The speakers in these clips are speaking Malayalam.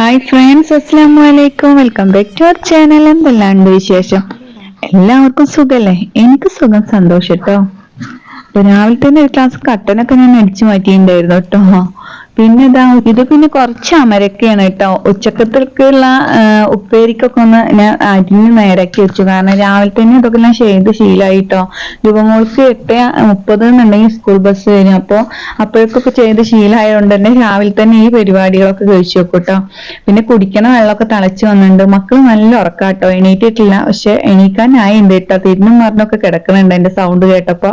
ഹായ് ഫ്രണ്ട്സ് അസ്സാം വലൈക്കും welcome back to our channel എന്തെല്ലാണ്ട് വിശേഷം? എല്ലാവർക്കും സുഖല്ലേ? എനിക്ക് സുഖം സന്തോഷം കേട്ടോ രാവിലെ തന്നെ ഒരു ക്ലാസ് കട്ടനൊക്കെ ഞാൻ അടിച്ചു മാറ്റിയിട്ടുണ്ടായിരുന്നു കേട്ടോ പിന്നെ ഇതാ ഇത് പിന്നെ കുറച്ച് അമരക്കയാണ് കേട്ടോ. ഉച്ചക്കത്തേക്കുള്ള ഉപ്പേരിക്കൊക്കെ ഒന്ന് ഞാൻ അരിഞ്ഞ് നേരക്കി വെച്ചു. കാരണം രാവിലെ തന്നെ ഇതൊക്കെ ഞാൻ ചെയ്ത് ശീലായി കേട്ടോ. രൂപമോൾക്ക് എട്ട് മുപ്പത് എന്നുണ്ടെങ്കിൽ സ്കൂൾ ബസ് വരും. അപ്പോൾ അപ്പോഴേക്കൊക്കെ ചെയ്ത് ശീലായതുകൊണ്ട് തന്നെ രാവിലെ തന്നെ ഈ പരിപാടികളൊക്കെ കഴിച്ചു വെക്കും കേട്ടോ. പിന്നെ കുടിക്കണ വെള്ളമൊക്കെ തിളച്ച് വന്നിട്ടുണ്ട്. മക്കൾ നല്ല ഉറക്കാട്ടോ എണീറ്റിട്ടില്ല. പക്ഷെ എണീക്കാനായി ഉണ്ട് കേട്ടോ. തിരിഞ്ഞും മറിഞ്ഞൊക്കെ കിടക്കണുണ്ട് എന്റെ സൗണ്ട് കേട്ടപ്പോ.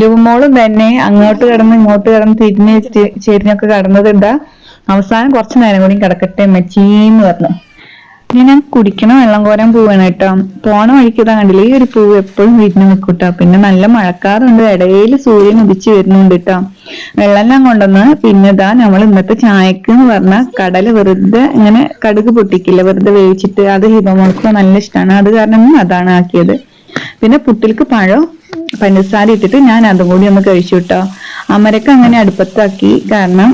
ലുവമോളും തന്നെ അങ്ങോട്ട് കിടന്ന് ഇങ്ങോട്ട് കിടന്ന് തിരിഞ്ഞ് ചെരിഞ്ഞൊക്കെ കിടന്നത് എന്താ? അവസാനം കുറച്ചു നേരം കൂടി കിടക്കട്ടെ മെച്ചീന്ന് പറഞ്ഞു. ഇനി ഞാൻ കുടിക്കണ വെള്ളം കോരാൻ പോവാണ് കേട്ടോ. പോണ വഴിക്ക് കണ്ടില്ലേ ഈ ഒരു പൂവ് എപ്പോഴും വീട്ടിന് നിൽക്കൂട്ടോ പിന്നെ നല്ല മഴക്കാറുണ്ട് ഇടയിൽ സൂര്യൻ ഉദിച്ചു വരുന്നുണ്ട് കേട്ടോ വെള്ളമെല്ലാം കൊണ്ടുവന്ന് പിന്നെ ഇതാ നമ്മൾ ഇന്നത്തെ ചായക്ക് എന്ന് പറഞ്ഞാൽ കടല വെറുതെ ഇങ്ങനെ കടുക് പൊട്ടിക്കില്ല വെറുതെ വേവിച്ചിട്ട് അത് ഹിബമോൾക്ക് നല്ല ഇഷ്ടമാണ് അത് കാരണം അതാണ് ആക്കിയത്. പിന്നെ പുട്ടിൽക്ക് പഴം പഞ്ചസാര ഇട്ടിട്ട് ഞാൻ അതും കൂടി ഒന്ന് കഴിച്ചു കേട്ടോ അമരക്ക അങ്ങനെ അടുപ്പത്താക്കി. കാരണം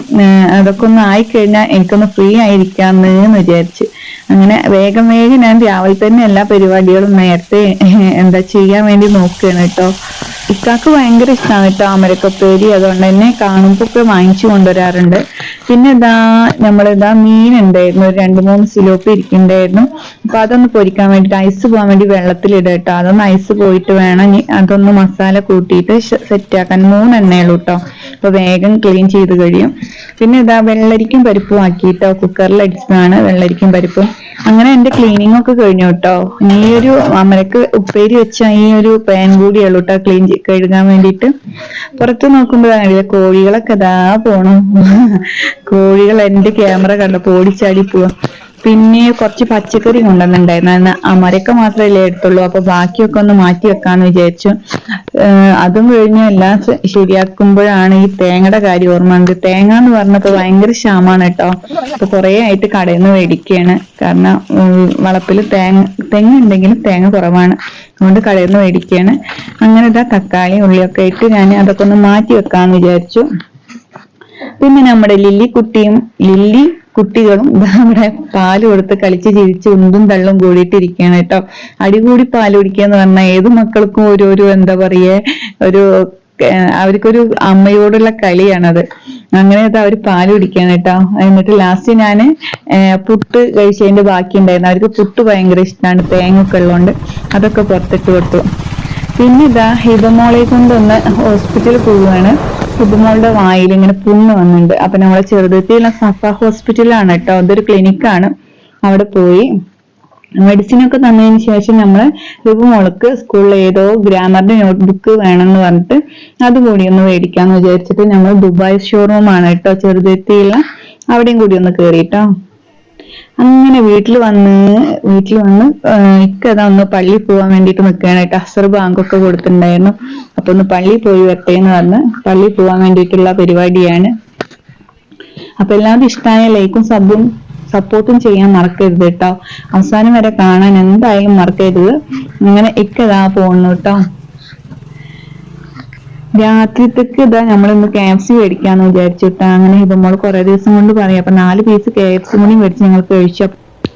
അതൊക്കെ ഒന്ന് ആയിക്കഴിഞ്ഞാൽ എനിക്കൊന്ന് ഫ്രീ ആയിരിക്കാന്ന് എന്ന് വിചാരിച്ച്. അങ്ങനെ വേഗം വേഗം ഞാൻ രാവിലെ തന്നെ എല്ലാ പരിപാടികളും നേരത്തെ എന്താ ചെയ്യാൻ വേണ്ടി നോക്കുകയാണ് കേട്ടോ. ഇക്കാക്ക് ഭയങ്കര ഇഷ്ടമാണ് കേട്ടോ അമരക്കപ്പേരി അതുകൊണ്ട് തന്നെ കാണുമ്പോ ഒക്കെ വാങ്ങിച്ചു കൊണ്ടുവരാറുണ്ട്. പിന്നെ ഇതാ നമ്മളിതാ മീൻ ഉണ്ടായിരുന്നു ഒരു രണ്ട് മൂന്ന് സിലോപ്പി ഇരിക്കുന്നുണ്ടായിരുന്നു. അപ്പൊ അതൊന്ന് പൊരിക്കാൻ വേണ്ടിട്ട് ഐസ് പോകാൻ വേണ്ടി വെള്ളത്തിലിടുക കേട്ടോ. അതൊന്ന് ഐസ് പോയിട്ട് വേണം. അതൊന്ന് മസാല കൂട്ടിയിട്ട് സെറ്റ് ആക്കാൻ. മൂന്നെണ്ണേ ഉള്ളൂ കേട്ടോ. അപ്പൊ വേഗം ക്ലീൻ ചെയ്ത് കഴിയും. പിന്നെ ഇതാ വെള്ളരിക്കും പരിപ്പും ആക്കിയിട്ടോ. കുക്കറിൽ അടിച്ചതാണ് വെള്ളരിക്കും പരിപ്പും. അങ്ങനെ എന്റെ ക്ലീനിങ് ഒക്കെ കഴിഞ്ഞു കേട്ടോ. ഈ ഒരു അമരക്ക് ഉപ്പേരി വെച്ച ഈ ഒരു പാൻ കൂടിയുള്ളൂ കേട്ടോ ക്ലീൻ കഴുകാൻ വേണ്ടിയിട്ട്. പുറത്ത് നോക്കുമ്പോഴാണ് കോഴികളൊക്കെ ഇതാ പോണു. കോഴികൾ എന്റെ ക്യാമറ കണ്ടപ്പോ ഓടിച്ചാടി പോവാ. പിന്നെ കുറച്ച് പച്ചക്കറി കൊണ്ടുവന്നിട്ടുണ്ടായിരുന്നു. അമരക്ക മാത്രമല്ലേ എടുത്തുള്ളൂ. അപ്പൊ ബാക്കിയൊക്കെ ഒന്ന് മാറ്റി വെക്കാന്ന് വിചാരിച്ചു. അതും കഴിഞ്ഞ് എല്ലാം ശരിയാക്കുമ്പോഴാണ് ഈ തേങ്ങയുടെ കാര്യം ഓർമ്മ ഉണ്ട് തേങ്ങ എന്ന് പറഞ്ഞപ്പോ ഭയങ്കര ക്ഷാമാണ് കേട്ടോ. അപ്പൊ കുറെ ആയിട്ട് കടയിൽ നിന്ന് മേടിക്കുകയാണ്. കാരണം വളപ്പിൽ തേങ്ങ തെങ്ങ് ഉണ്ടെങ്കിലും തേങ്ങ കുറവാണ്. അതുകൊണ്ട് കടയിൽ നിന്ന് മേടിക്കുകയാണ്. അങ്ങനെ ഇതാ തക്കാളി ഉള്ളിയൊക്കെ ഇട്ട് ഞാൻ അതൊക്കെ ഒന്ന് മാറ്റി വെക്കാന്ന് വിചാരിച്ചു. പിന്നെ നമ്മുടെ ലില്ലി കുട്ടിയും ലില്ലി കുട്ടികളും നമ്മുടെ പാൽ കൊടുത്ത് കളിച്ച് ചിരിച്ച് ഉന്തും തള്ളും കൂടിയിട്ടിരിക്കുകയാണ് കേട്ടോ. അടികൂടി പാൽ കുടിക്കുക എന്ന് പറഞ്ഞാൽ ഏത് മക്കൾക്കും ഒരു എന്താ പറയുക ഒരു അവർക്കൊരു അമ്മയോടുള്ള കളിയാണത്. അങ്ങനെ അവർ പാൽ കുടിക്കാണ് കേട്ടോ. എന്നിട്ട് ലാസ്റ്റ് ഞാൻ പുട്ട് കഴിച്ചതിന്റെ ബാക്കി ഉണ്ടായിരുന്നു അവർക്ക് പുട്ട് ഭയങ്കര ഇഷ്ടമാണ് തേങ്ങ ഒക്കെ ഉള്ളതുകൊണ്ട് അതൊക്കെ പുറത്തിട്ട് കൊടുത്തു. പിന്നെ ഇതാ ഹിബമോളെ കൊണ്ടൊന്ന് ഹോസ്പിറ്റലിൽ പോവുകയാണ്. ഹിബമോളുടെ വായിൽ ഇങ്ങനെ പുണ്ണ് വന്നിട്ടുണ്ട് അപ്പൊ നമ്മളെ ചെറുതുത്തിയുള്ള സഫ ഹോസ്പിറ്റലാണ് കേട്ടോ. അതൊരു ക്ലിനിക്കാണ്. അവിടെ പോയി. മെഡിസിൻ ഒക്കെ തന്നതിന് ശേഷം നമ്മൾ ഹിബമോൾക്ക് സ്കൂളിൽ ഏതോ ഗ്രാമറിന്റെ നോട്ട്ബുക്ക് വേണമെന്ന് പറഞ്ഞിട്ട് അതുകൂടി ഒന്ന് മേടിക്കാന്ന് വിചാരിച്ചിട്ട് നമ്മൾ ദുബായ് ഷോറൂമാണ് കേട്ടോ ചെറുതെത്തിയുള്ള അവിടെയും കൂടി ഒന്ന് കേറിട്ടോ അങ്ങനെ വീട്ടിൽ വന്ന് വീട്ടിൽ വന്ന് ഇക്കതാ ഒന്ന് പള്ളിയിൽ പോകാൻ വേണ്ടിയിട്ട് നിൽക്കുകയാണ് കേട്ടോ അസർ ബാങ്കൊക്കെ കൊടുത്തിട്ടുണ്ടായിരുന്നു. അപ്പൊ ഒന്ന് പള്ളിയിൽ പോയി വരട്ടെ എന്ന് പറഞ്ഞ് പള്ളിയിൽ പോകാൻ വേണ്ടിയിട്ടുള്ള പരിപാടിയാണ്. അപ്പൊ എല്ലാവരും ഇഷ്ടമായ ലൈക്കും സബും സപ്പോർട്ടും ചെയ്യാൻ മറക്കരുത് കേട്ടോ. അവസാനം വരെ കാണാൻ എന്തായാലും മറക്കരുത്. അങ്ങനെ ഇക്കതാ പോകുന്നു കേട്ടോ രാത്രിത്തേക്ക് ഇതാ നമ്മളിന്ന് കെ എഫ് സി മേടിക്കാന്ന് വിചാരിച്ചിട്ട് അങ്ങനെ ഇത് നമ്മൾ കുറെ ദിവസം കൊണ്ട് പറയാം. അപ്പൊ നാല് പീസ് കെ എഫ് സി കൂടി മേടിച്ച് ഞങ്ങൾ കഴിച്ചു.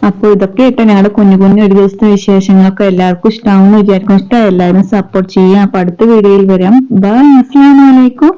അപ്പൊ ഇതൊക്കെ ഇട്ട ഞങ്ങളുടെ കുഞ്ഞു കുഞ്ഞു ഒരു ദിവസത്തെ വിശേഷങ്ങളൊക്കെ എല്ലാവർക്കും ഇഷ്ടമാവുമെന്ന് വിചാരിക്കും ഇഷ്ടം എല്ലാവരും സപ്പോർട്ട് ചെയ്യാം. അപ്പൊ അടുത്ത വീഡിയോയിൽ വരാം. ബൈ അസ്സലാമു അലൈക്കും